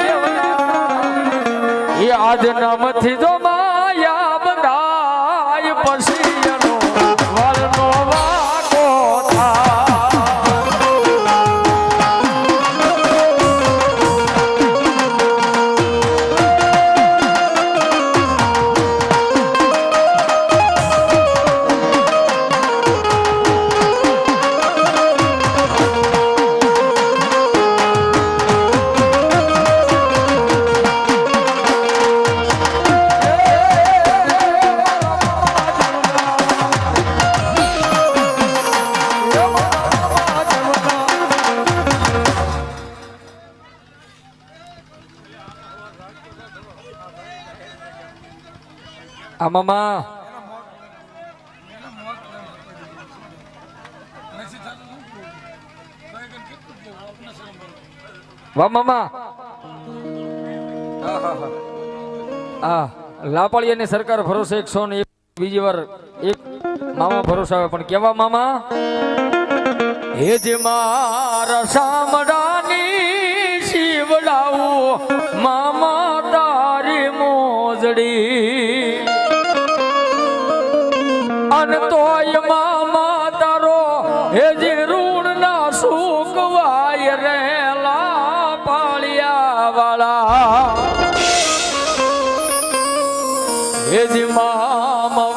દેવના એ આજ નામથી જો માયા આ મામા વાહ મામા આ લાપાળિયાની સરકાર ભરોસે એકસો ને બીજી વાર એક મામા ભરોસે આવે પણ કેવા મામા હે જે મારા સામડાની શિવડાવું મામા તારી મોજડી મન તોય મામા તારો, હે જે ઋણ ના સુકવાય રેલા પાળિયા વાળા. હે જે મામા